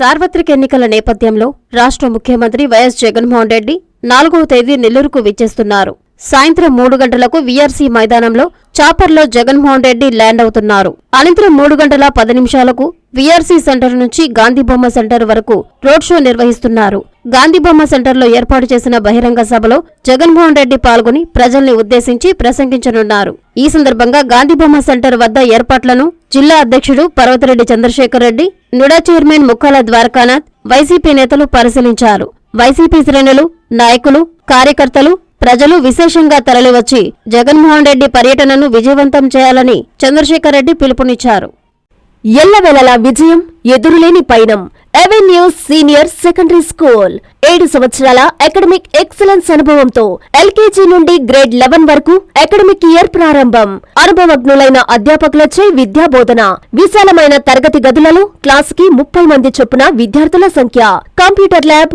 సార్వత్రిక ఎన్నికల నేపథ్యంలో రాష్ట్ర ముఖ్యమంత్రి వైఎస్ జగన్మోహన్ రెడ్డి నాలుగవ తేదీ నెల్లూరుకు విచ్చేస్తున్నారు. సాయంత్రం మూడు గంటలకు వీఆర్సీ మైదానంలో చాపర్లో జగన్మోహన్ రెడ్డి ల్యాండ్ అవుతున్నారు. అనంతరం మూడు గంటల పది నిమిషాలకు వీఆర్సీ సెంటర్ నుంచి గాంధీబొమ్మ సెంటర్ వరకు రోడ్ షో నిర్వహిస్తున్నారు. గాంధీబొమ్మ సెంటర్లో ఏర్పాటు చేసిన బహిరంగ సభలో జగన్మోహన్ రెడ్డి పాల్గొని ప్రజల్ని ఉద్దేశించి ప్రసంగించనున్నారు. ఈ సందర్భంగా గాంధీబొమ్మ సెంటర్ వద్ద ఏర్పాట్లను జిల్లా అధ్యక్షుడు Parvathareddy Chandrasekhar Reddy NUDA chairman Mukkala Dwarakanath YCP నేతలు పరిశీలించారు. వైసీపీ శ్రేణులు నాయకులు కార్యకర్తలు ప్రజలు విశేషంగా తరలివచ్చి జగన్మోహన్ రెడ్డి పర్యటనను విజయవంతం చేయాలని చంద్రశేఖర్ రెడ్డి పిలుపునిచ్చారు. ఎల్లవెలలా విజయం ఎదురులేని పయనం. ఎవెన్యూ సీనియర్ సెకండరీ స్కూల్ ఏడు సంవత్సరాల అకాడమిక్ ఎక్సలెన్స్ అనుభవంతో ఎల్కేజీ నుండి గ్రేడ్ లెవెన్ వరకు అకాడమిక్ ఇయర్ ప్రారంభం. అనుభవజ్ఞులైన అధ్యాపకులచే విద్యా బోధన విశాలమైన తరగతి గదులలో క్లాస్కి ముప్పై మంది చొప్పున విద్యార్థుల సంఖ్య. Computer lab